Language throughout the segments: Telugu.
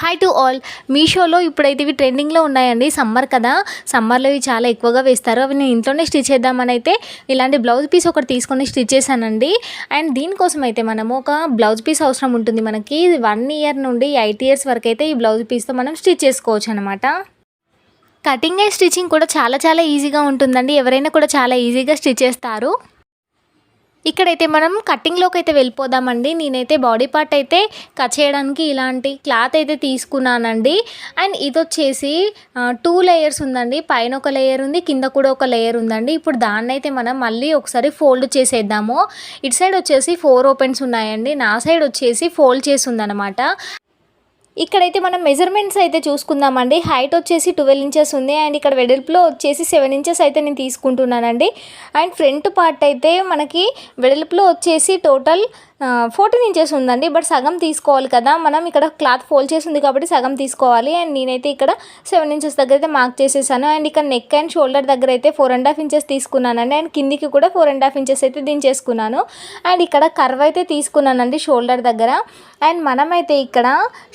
హాయ్ టు ఆల్ మీషోలో ఇప్పుడైతే ఇవి ట్రెండింగ్లో ఉన్నాయండి. సమ్మర్ కదా. సమ్మర్లో ఇవి చాలా ఎక్కువగా వేస్తారు. అవి నేను ఇంట్లోనే స్టిచ్ చేద్దామని అయితే ఇలాంటి బ్లౌజ్ పీస్ ఒకటి తీసుకొని స్టిచ్ చేశానండి. అండ్ దీనికోసం అయితే మనము ఒక బ్లౌజ్ పీస్ అవసరం ఉంటుంది మనకి. వన్ ఇయర్ నుండి ఎయిట్ ఇయర్స్ వరకు అయితే ఈ బ్లౌజ్ పీస్తో మనం స్టిచ్ చేసుకోవచ్చు అనమాట కటింగ్ అండ్ స్టిచ్చింగ్ కూడా చాలా చాలా ఈజీగా ఉంటుందండి. ఎవరైనా కూడా చాలా ఈజీగా స్టిచ్ చేస్తారు. ఇక్కడైతే మనం కటింగ్లోకి అయితే వెళ్ళిపోదామండి. నేనైతే బాడీ పార్ట్ అయితే కట్ చేయడానికి ఇలాంటి క్లాత్ అయితే తీసుకున్నానండి. అండ్ ఇది వచ్చేసి టూ లేయర్స్ ఉందండి. పైన ఒక లేయర్ ఉంది కింద కూడా ఒక లేయర్ ఉందండి. ఇప్పుడు దాన్ని అయితే మనం మళ్ళీ ఒకసారి ఫోల్డ్ చేసేద్దాము. ఇటు సైడ్ వచ్చేసి ఫోర్ ఓపెన్స్ ఉన్నాయండి. నా సైడ్ వచ్చేసి ఫోల్డ్ చేసి ఉందన్నమాట. ఇక్కడైతే మనం మెజర్మెంట్స్ అయితే చూసుకుందామండి. హైట్ వచ్చేసి ట్వెల్వ్ ఇంచెస్ ఉంది. అండ్ ఇక్కడ వెడల్పులో వచ్చేసి సెవెన్ ఇంచెస్ అయితే నేను తీసుకుంటున్నానండి. అండ్ ఫ్రంట్ పార్ట్ అయితే మనకి వెడల్పులో వచ్చేసి టోటల్ ఫోర్టీన్ ఇంచెస్ ఉందండి బట్ సగం తీసుకోవాలి కదా. మనం ఇక్కడ క్లాత్ ఫోల్డ్ చేసి ఉంది కాబట్టి సగం తీసుకోవాలి. అండ్ నేనైతే ఇక్కడ సెవెన్ ఇంచెస్ దగ్గర అయితే మార్క్ చేసేసాను. అండ్ ఇక్కడ నెక్ అండ్ షోల్డర్ దగ్గర అయితే ఫోర్ అండ్ హాఫ్ ఇంచెస్ తీసుకున్నానండి. అండ్ కిందికి కూడా ఫోర్ అండ్ హాఫ్ ఇంచెస్ అయితే దించేసుకున్నాను. అండ్ ఇక్కడ కర్వ్ అయితే తీసుకున్నానండి షోల్డర్ దగ్గర. అండ్ మనమైతే ఇక్కడ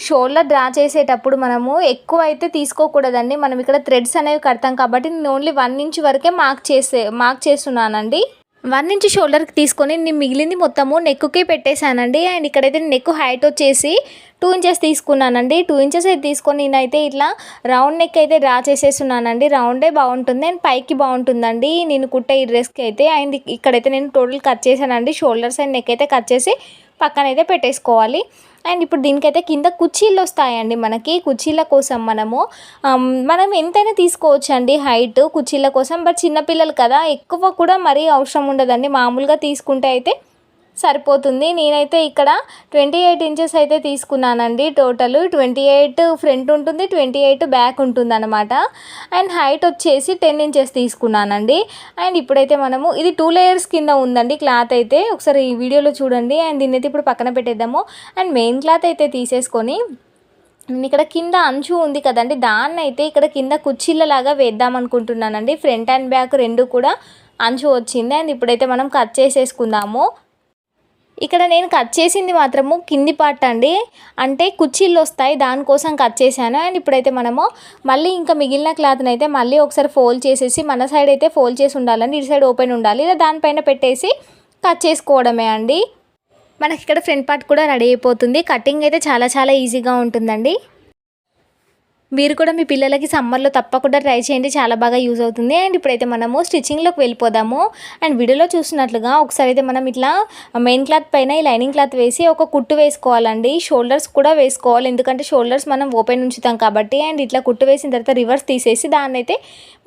షోల్డర్ డ్రా చేసేటప్పుడు మనము ఎక్కువ అయితే తీసుకోకూడదండి. మనం ఇక్కడ థ్రెడ్స్ అనేవి కడతాం కాబట్టి నేను ఓన్లీ వన్ ఇంచ్ వరకే మార్క్ చేసే మార్క్ చేస్తున్నానండి. వన్ ఇంచ్ షోల్డర్కి తీసుకొని నేను మిగిలింది మొత్తము నెక్కుకి పెట్టేశానండి. అండ్ ఇక్కడైతే నెక్ హైట్ వచ్చేసి టూ ఇంచెస్ తీసుకున్నానండి. టూ ఇంచెస్ అయితే తీసుకొని నేనైతే ఇట్లా రౌండ్ నెక్ అయితే డ్రా చేసేస్తున్నానండి. రౌండే బాగుంటుంది అండ్ పైకి బాగుంటుందండి. నేను కుట్టే ఈ డ్రెస్కి అయితే అండ్ ఇక్కడైతే నేను టోటల్ కట్ చేశానండి. షోల్డర్స్ అండ్ నెక్ అయితే కట్ చేసి పక్కన అయితే పెట్టేసుకోవాలి. అండ్ ఇప్పుడు దీనికైతే కింద కుర్చీలు వస్తాయండి మనకి. కుర్చీల కోసం మనము మనం ఎంతైనా తీసుకోవచ్చు అండి హైట్ కుర్చీల కోసం. బట్ చిన్నపిల్లలు కదా ఎక్కువ కూడా మరీ అవసరం ఉండదండి. మామూలుగా తీసుకుంటే అయితే సరిపోతుంది. నేనైతే ఇక్కడ ట్వంటీ ఎయిట్ ఇంచెస్ అయితే తీసుకున్నానండి టోటల్. ట్వంటీ ఎయిట్ ఫ్రంట్ ఉంటుంది ట్వంటీ ఎయిట్ బ్యాక్ ఉంటుంది అనమాట అండ్ హైట్ వచ్చేసి టెన్ ఇంచెస్ తీసుకున్నానండి. అండ్ ఇప్పుడైతే మనము ఇది టూ లేయర్స్ కింద ఉందండి క్లాత్ అయితే. ఒకసారి ఈ వీడియోలో చూడండి. అండ్ దీన్ని అయితే ఇప్పుడు పక్కన పెట్టేద్దాము. అండ్ మెయిన్ క్లాత్ అయితే తీసేసుకొని నేను ఇక్కడ కింద అంచు ఉంది కదండి. దాన్ని అయితే ఇక్కడ కింద కుర్చీలలాగా వేద్దాం అనుకుంటున్నానండి. ఫ్రంట్ అండ్ బ్యాక్ రెండు కూడా అంచు వచ్చింది. అండ్ ఇప్పుడైతే మనం కట్ చేసేసుకుందాము. ఇక్కడ నేను కట్ చేసింది మాత్రము కింది పార్ట్ అండి. అంటే కుర్చీలు వస్తాయి దానికోసం కట్ చేశాను. అండ్ ఇప్పుడైతే మనము మళ్ళీ ఇంకా మిగిలిన క్లాత్ని అయితే మళ్ళీ ఒకసారి ఫోల్డ్ చేసేసి మన సైడ్ అయితే ఫోల్డ్ చేసి ఉండాలండి. ఇటు సైడ్ ఓపెన్ ఉండాలి. ఇలా దానిపైన పెట్టేసి కట్ చేసుకోవడమే అండి. మనకి ఇక్కడ ఫ్రంట్ పార్ట్ కూడా రెడీ అయిపోతుంది. కటింగ్ అయితే చాలా చాలా ఈజీగా ఉంటుందండి. మీరు కూడా మీ పిల్లలకి సమ్మర్లో తప్పకుండా ట్రై చేయండి. చాలా బాగా యూజ్ అవుతుంది. అండ్ ఇప్పుడైతే మనము స్టిచ్చింగ్లోకి వెళ్ళిపోదాము. అండ్ వీడియోలో చూసినట్లుగా ఒకసారి అయితే మనం ఇట్లా మెయిన్ క్లాత్ పైన ఈ లైనింగ్ క్లాత్ వేసి ఒక కుట్టు వేసుకోవాలండి. షోల్డర్స్ కూడా వేసుకోవాలి. ఎందుకంటే షోల్డర్స్ మనం ఓపెన్ ఉంచుతాం కాబట్టి అండ్ ఇట్లా కుట్టు వేసిన తర్వాత రివర్స్ తీసేసి దాన్ని అయితే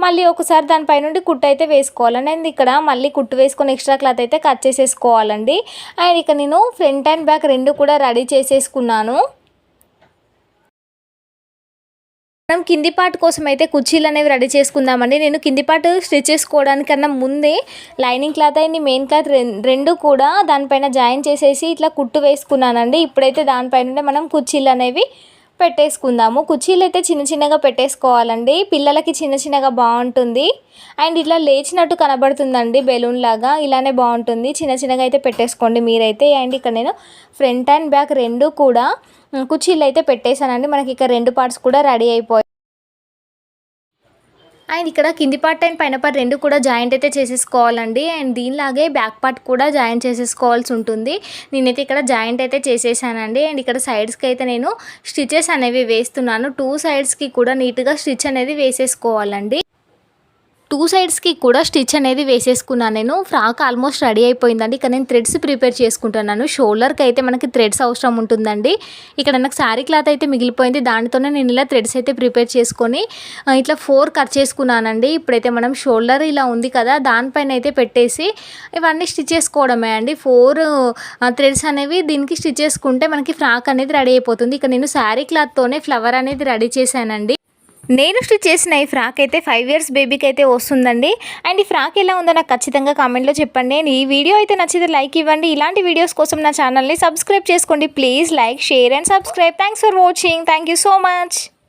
మళ్ళీ ఒకసారి దానిపై నుండి కుట్టు అయితే వేసుకోవాలండి. అండ్ ఇక్కడ మళ్ళీ కుట్టు వేసుకొని ఎక్స్ట్రా క్లాత్ అయితే కట్ చేసేసుకోవాలండి. అండ్ ఇక నేను ఫ్రంట్ అండ్ బ్యాక్ రెండు కూడా రెడీ చేసేసుకున్నాను. మనం కింది పార్ట్ కోసం అయితే కుర్చీలు అనేవి రెడీ చేసుకుందామండి. నేను కింది పార్ట్ స్టిచ్ చేసుకోవడానికన్నా ముందే లైనింగ్ క్లాత్ అయింది మెయిన్ క్లాత్ రెండు కూడా దానిపైన జాయిన్ చేసేసి ఇట్లా కుట్టు వేసుకున్నానండి. ఇప్పుడైతే దానిపైన మనం కుర్చీలు అనేవి పెట్టేసుకుందాము. కుర్చీలు అయితే చిన్న చిన్నగా పెట్టేసుకోవాలండి. పిల్లలకి చిన్న చిన్నగా బాగుంటుంది. అండ్ ఇట్లా లేచినట్టు కనబడుతుందండి బెలూన్ లాగా. ఇలానే బాగుంటుంది. చిన్న చిన్నగా అయితే పెట్టేసుకోండి మీరైతే. అండ్ ఇక్కడ నేను ఫ్రంట్ అండ్ బ్యాక్ రెండు కూడా కుర్చీలు అయితే పెట్టేశానండి. మనకి ఇక్కడ రెండు పార్ట్స్ కూడా రెడీ అయిపోయాయి అండ్ ఇక్కడ కింది పార్ట్ అండ్ పైన పార్ట్ రెండు కూడా జాయింట్ అయితే చేసేసుకోవాలండి. అండ్ దీనిలాగే బ్యాక్ పార్ట్ కూడా జాయింట్ చేసేసుకోవాల్సి ఉంటుంది. నేనైతే ఇక్కడ జాయింట్ అయితే చేసేసానండి. అండ్ ఇక్కడ సైడ్స్కి అయితే నేను స్టిచెస్ అనేవి వేస్తున్నాను. టూ సైడ్స్కి కూడా నీట్గా స్టిచ్ అనేది వేసేసుకోవాలండి. టూ సైడ్స్కి కూడా స్టిచ్ అనేది వేసేసుకున్నాను నేను. ఫ్రాక్ ఆల్మోస్ట్ రెడీ అయిపోయిందండి. ఇక్కడ నేను థ్రెడ్స్ ప్రిపేర్ చేసుకుంటున్నాను. షోల్డర్కి అయితే మనకి థ్రెడ్స్ అవసరం ఉంటుందండి. ఇక్కడ నాకు శారీ క్లాత్ అయితే మిగిలిపోయింది. దానితోనే నేను ఇలా థ్రెడ్స్ అయితే ప్రిపేర్ చేసుకొని ఇట్లా ఫోర్ కట్ చేసుకున్నానండి. ఇప్పుడైతే మనం షోల్డర్ ఇలా ఉంది కదా దానిపైన అయితే పెట్టేసి ఇవన్నీ స్టిచ్ చేసుకోవడమే అండి. ఫోర్ థ్రెడ్స్ అనేవి దీనికి స్టిచ్ చేసుకుంటే మనకి ఫ్రాక్ అనేది రెడీ అయిపోతుంది. ఇక్కడ నేను శారీ క్లాత్తోనే ఫ్లవర్ అనేది రెడీ చేశానండి. నేను స్టిచ్ చేసిన ఈ ఫ్రాక్ అయితే ఫైవ్ ఇయర్స్ బేబీకి అయితే వస్తుందండి. అండ్ ఈ ఫ్రాక్ ఎలా ఉందో నాకు ఖచ్చితంగా కామెంట్లో చెప్పండి. ఈ వీడియో అయితే నచ్చితే లైక్ ఇవ్వండి. ఇలాంటి వీడియోస్ కోసం నా ఛానల్ని సబ్స్క్రైబ్ చేసుకోండి. Please like share and subscribe thanks for watching thank you so much